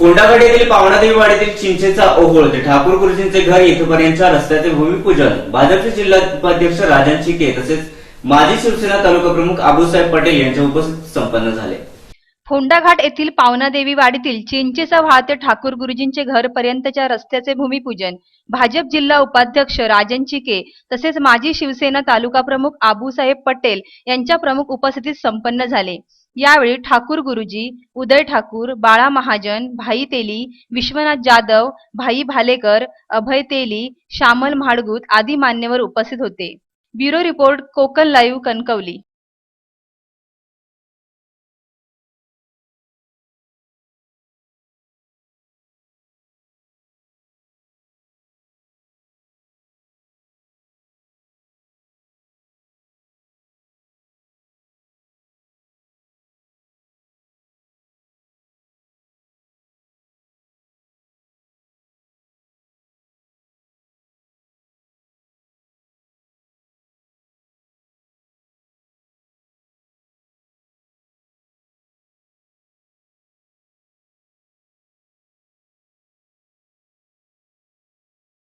फोंडागड येथील पावणादेवी वाड्यातील चिंचेचा ओहोळ ते ठाकूर गुरुजींचे घर येथपर्यंतच्या रस्त्याचे भूमिपूजन. भाजपचे जिल्हा उपाध्यक्ष राजन शिके तसेच माजी शिवसेना तालुका प्रमुख आबूसाहेब पटेल यांच्या उपस्थितीत संपन्न झाले. फोंडाघाट येथील पावनादेवी वाडीतील चिंचेचा वाहते ठाकूर गुरुजींचे घर पर्यंतच्या रस्त्याचे भूमिपूजन. भाजप जिल्हा उपाध्यक्ष राजन चिके तसेच माजी शिवसेना तालुका प्रमुख आबूसाहेब पटेल यांच्या प्रमुख उपस्थितीत संपन्न झाले. यावेळी ठाकूर गुरुजी उदय ठाकूर बाळा महाजन भाई तेली विश्वनाथ जाधव भाई भालेकर अभय तेली श्यामल म्हाडगूत आदी मान्यवर उपस्थित होते. Bureau report Konkan live Kankavli.